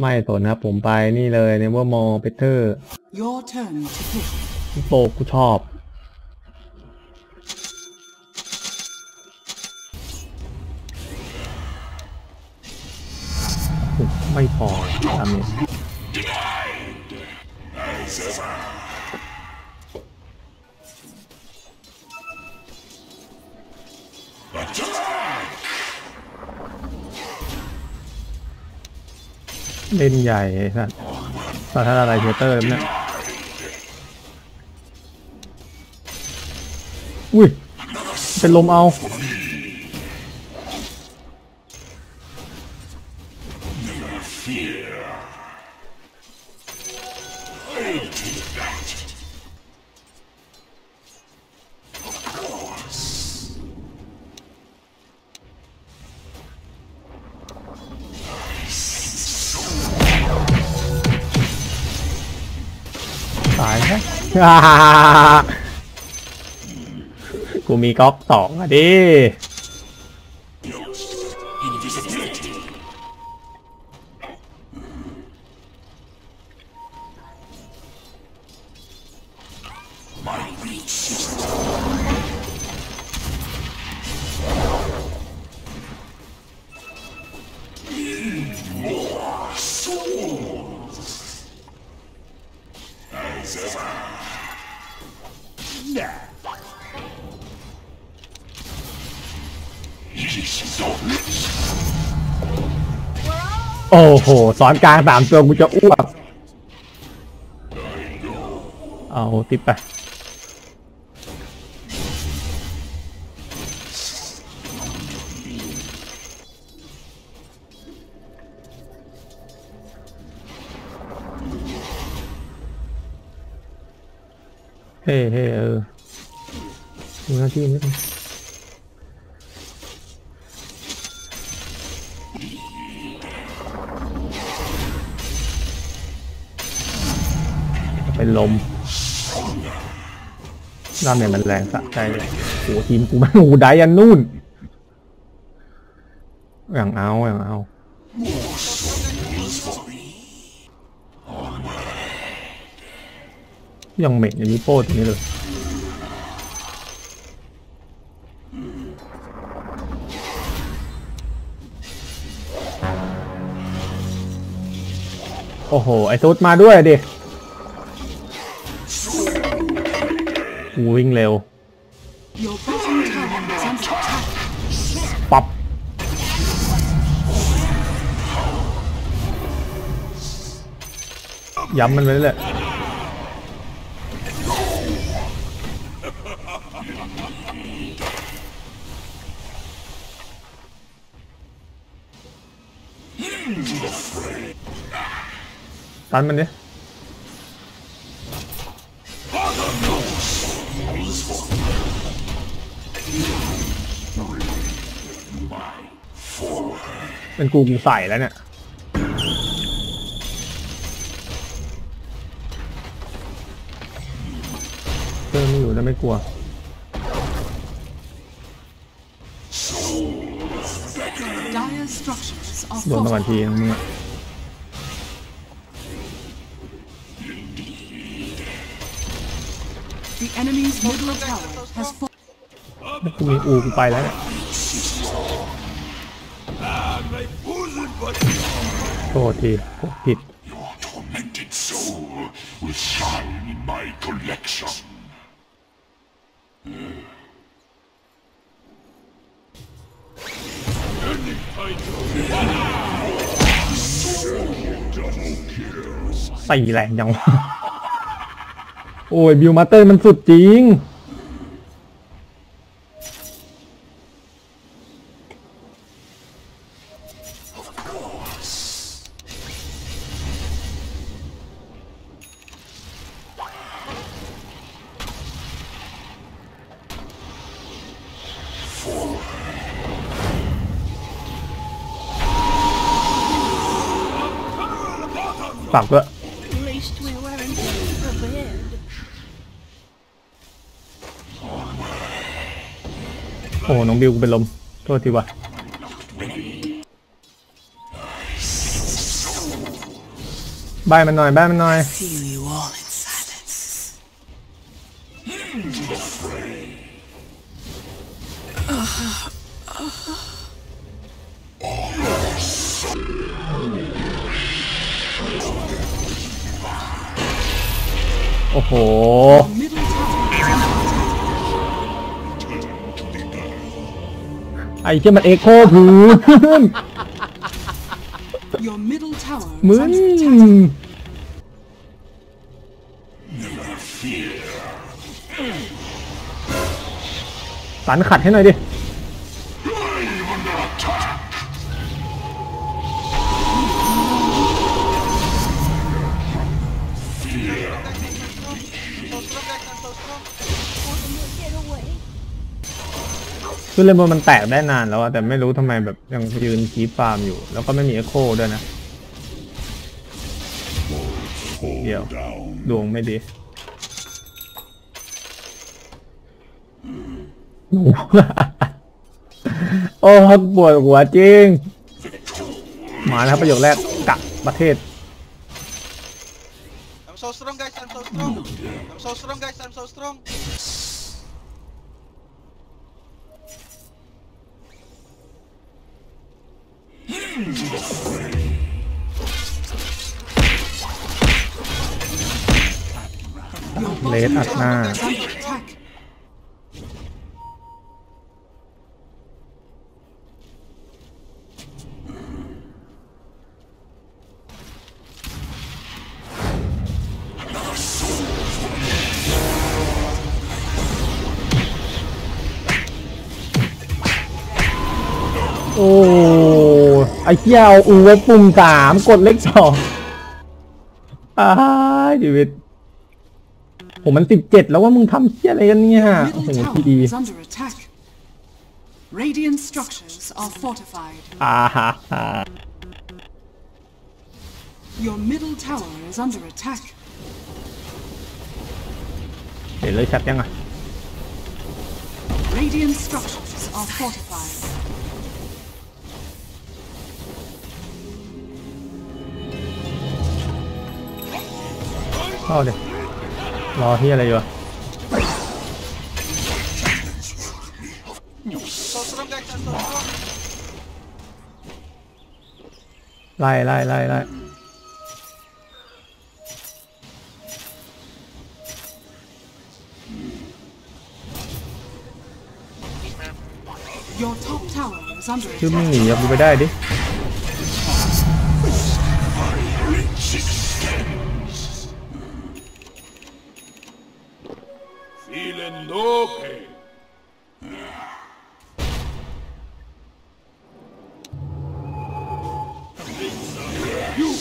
ไม่สนนะครับผมไปนี่เลยในว่ามอเปเทอร์ Your turn to pick. โปกูชอบไม่พอตามนี้ เล่นใหญ่สัตว์สาธารณอะไรเทเตอร์เนี่ยอุ้ย เป็นลมเอา กูมีก๊อกสองอะดิ โอ้โหสอนกลางสามตัวกูจะอ้วก เอาติดไป เฮ้เฮ้เออดูหน้าที่นิดนึง เป็นลมน้ำเนี่ยมันแรงสะใจเลยโหทีมกูมันโอ้โหได้ยันนู่น อย่างเอาอย่างเอายังเหม็นอย่างนี้โป้ตรงนี้เลยโอ้โห ไอ้ซุดมาด้วยดิ วิ่งเร็วปับย้ำมันไว้เลย ตันมันเนี่ย เป็นกูกูใส่แล้วเนี่ยเพิ่มไม่อยู่แล้วไม่กลัว Dire structures are โดนมาก่อน fortified. ทีนึงมึงอะ The enemy's middle tower has fallen. แล้วกูมีอูกูไปแล้วเนี่ย โทษทีกดผิด Your tormented soul will shine in my collection. ใส่แรงจังวะโอ้ย บิวมาเตอร์มันสุดจริง ปากด้วยโอ้น้องบิวกูเป็นลม โทษทีว่ะใบมันหน่อยใบมันหน่อย โอ้โห Middle tower is under ไอ้เชี่ยมันเอ็กโคพื้น attack. Your middle tower มึ is ง under attack. สันขัดให้หน่อยดิ คือเลนบนมันแตกได้นานแล้วอะแต่ไม่รู้ทำไมแบบยังยืนคีปฟาร์มอยู่ แล้วก็ไม่มีเอ็โคด้วยนะ เดี๋ยว ดวงไม่ดีโอ้ปวดหัวจริง มาแล้วครับประโยคแรกกักประเทศ I'm so strong, guys. I'm so strong. I'm so strong, guys. I'm so strong. เลสอัดหน้า ไอ้เหี้ยเอาอูไว้ปุ่มสามกดเลขสองอ้ายชีวิตผมมันสิบเจ็ดแล้วว่ามึงทำเหี้ยอะไรกันเนี่ยโอ้โห Middle ที่ tower ดี is under attack. Radiant structures are fortified. อ่าฮะอ่า Your middle tower is under attack. เห็นเลยชัดยังอะ Radiant structures are fortified. เข้าเดี๋ยวรอที่อะไรอยู่อะ So strong, guys. I'm so strong. ไล่ไล่ไล่ไล่ Your top tower is under ชื่อมึง attack. หนีกับกูไปได้ดิ Feeling no pain. 'Your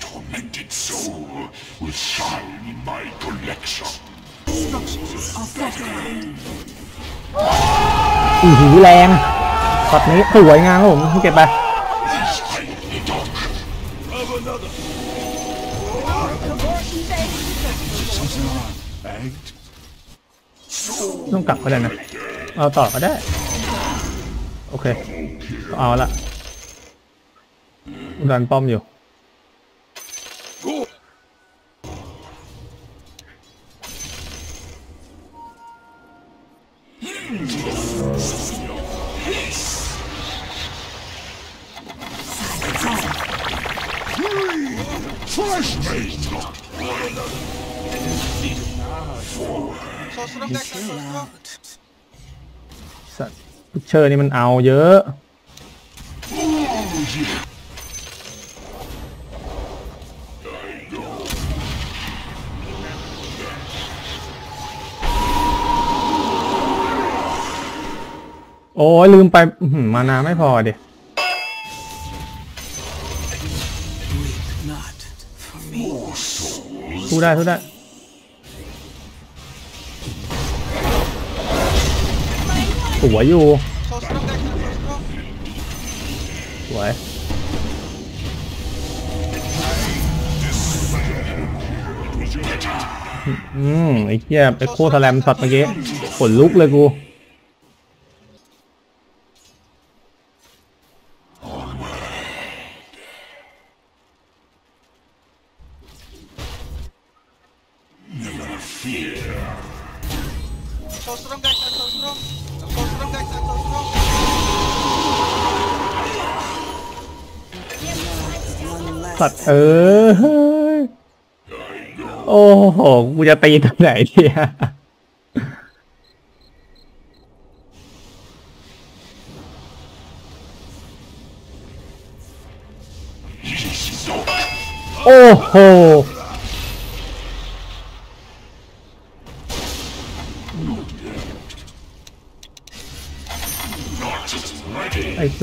tormented soul will shine in my collection. Structures are fortified. อือหือแรงช็อตนี้สวยงามครับผมเก็บไป ก็ได้นะ เอาต่อก็ได้ โอเค เอาละดันป้อมอยู่ พุชเชอร์นี่มันเอาเยอะ โอ้ยลืมไปอื้อหือมานาไม่พอดิ Not for me. สู้ได้สู้ได้ สวยอยู่ สวยอืมไอ้เหี้ยไอ้โคสแลมสัตว์เมื่อกี้ขนลุกเลยกูโซ่ตรงไกด์โซ่ตรง สัตว์เออ โอ้โห กูจะตีทางไหนเนี่ยโอ้โห โไอ้เศษนั่นอื้อหือ Your bottom tower is under attack. So strong, guys. I'm so strong. So strong, guys.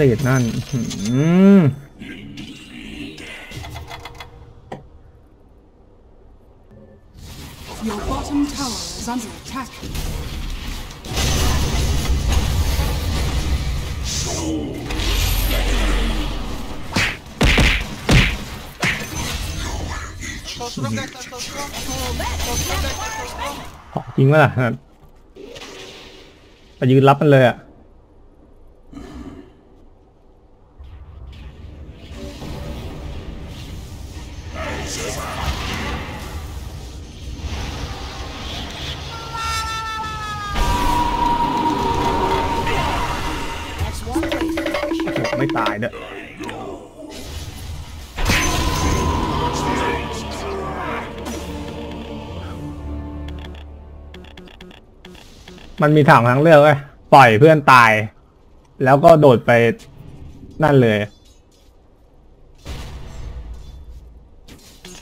I'm so strong. ของจริงวะล่ะนั่นไปยืนรับมันเลยอะ ไม่ตายเด้อมันมีถางทางเลือกเว้ยปล่อยเพื่อนตาย แล้วก็โดดไปนั่นเลย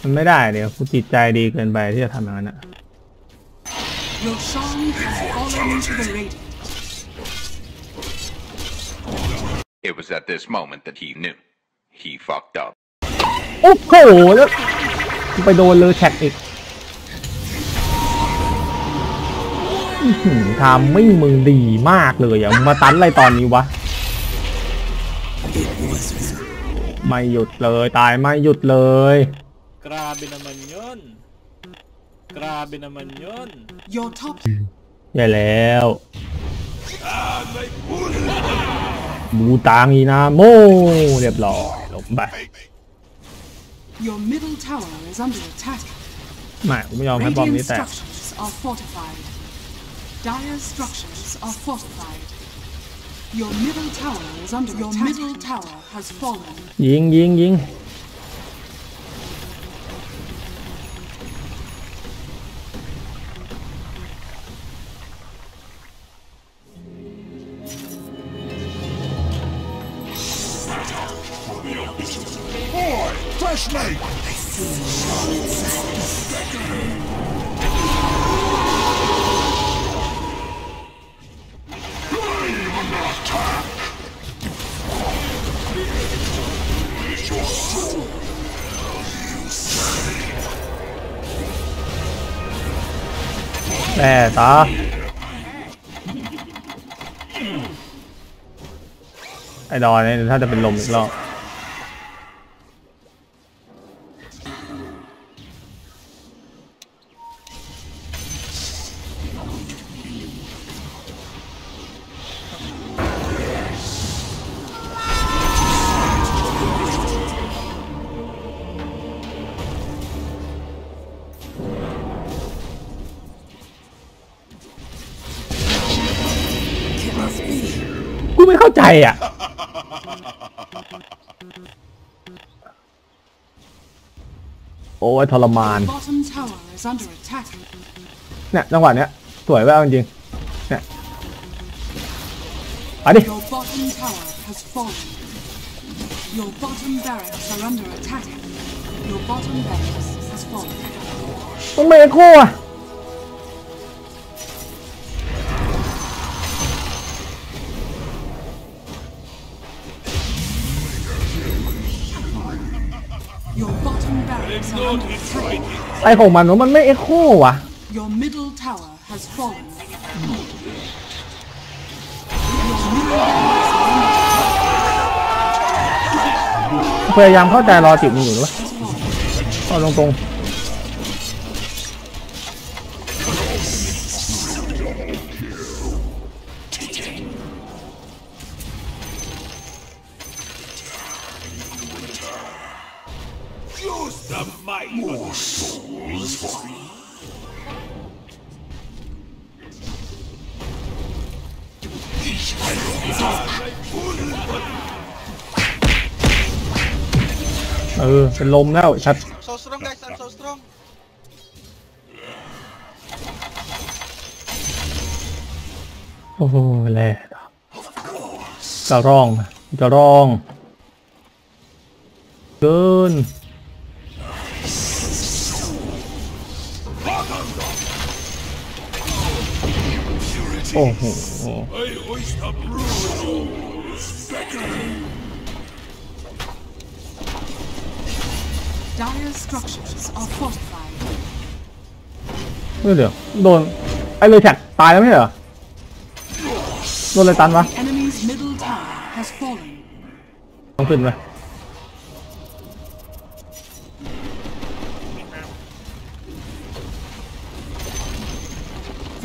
มันไม่ได้เดี๋ยวกูจิตใจดีเกินไปที่จะทำอย่างนั้นอะ Your song has fallen to the radiant. It was at this moment that he knew. He fucked up. โอ้โหแล้วกูไปโดนเลยแท็กอีกอื้อหือทำไม่มึงดีมากเลยอะมึงมาตันอะไรตอนนี้วะ ไม่หยุดเลยตายไม่หยุดเลย Grabe naman yun. Grabe naman yun. Your top ใหญ่แล้วบูตางอีนาโมเรียบร้อยลงไป your middle tower is under attack. ไม่กูไม่ยอมให้บอม Radiant นี้แตก structures are fortified. Dire structures are fortified. Your middle tower is under your attack. middle tower has fallen. ยิงยิงยิง Fresh meat! Attack! แม่ตา ไอ้ดอนเนี่ยถ้าจะเป็นลมอีกรอบ กูไม่เข้าใจอะ โอ้ยทรมาน Bottom tower is under attack. เนี่ยจังหวะเนี้ย สวยแววจริงๆเนี่ยเอาดิ Your bottom tower has fallen. Your bottom barracks are under attack. Your bottom barracks has fallen. ต้องเมโค่อะ attack. ไอของมันว่ามันไม่เอ็กโควะ Your middle tower has fallen. พยายามเข้าใจรอจิบมึงอยู่หรือวะเอาตรงๆ เออเป็นลมแล้วชัด I'm so strong guys, I'm so strong. โอ้โหแล่จะร้องจะร้องเกินโอ้โห Dire structures are fortified. เฮ้ยเดี๋ยว โดน ไอ้เลยแท็กตายแล้วไม่ใช่เหรอ โดนอะไรตันวะ Enemy's middle tower has fallen. ต้องขึ้นไหม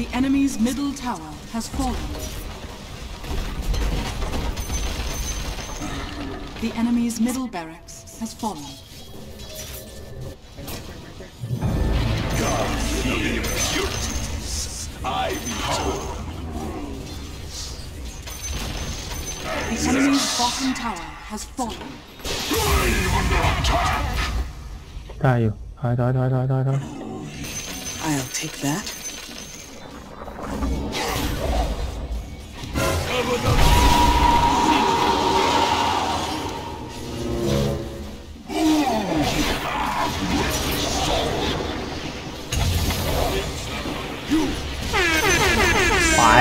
The enemy's middle tower has fallen. The enemy's middle barracks has fallen. The enemy's bottom tower has fallen. ได้อยู่ถอยถอยถอยถอยถอยถอย I'll take that. ไป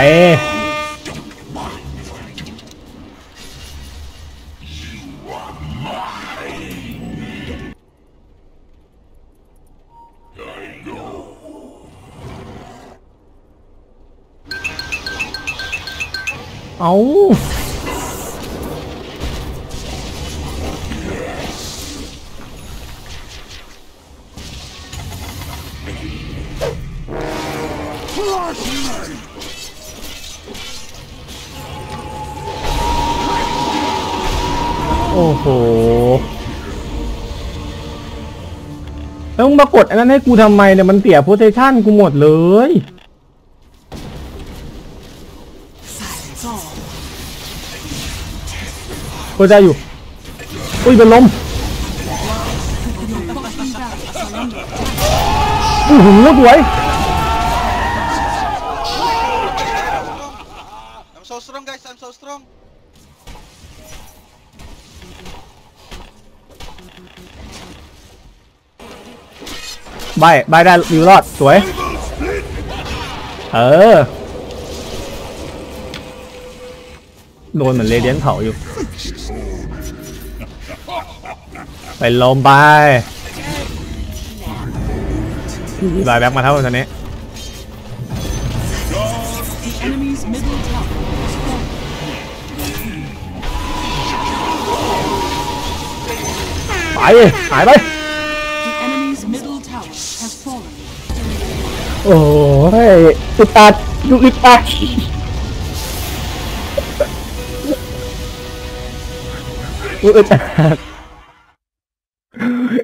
เงมากดอันนั้นให้กูทำไมเนี่ยมันเสียโพสชั่นกูหมดเลย ก็ได้อยู่ อุ้ยเป็นลมอู้หูแล้วหวย I'm นสูสตรอง guys นสูสตรอง ใบใบได้วิวรอด สวย เออ โดนเหมือนเรเดียนเผาอยู่ ไปลมไปมีบายแบ็กมาเท่าตอนนี้ไปหายไป โอ้ยอึดอัดดูอึดอัดดูอึดอัด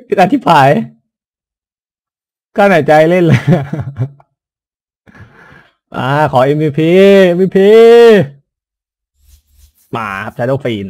อึดอัดที่ผายก้าหายใจเล่นเลย อ่า ขอ MVP MVP มาครับ Shadow Fin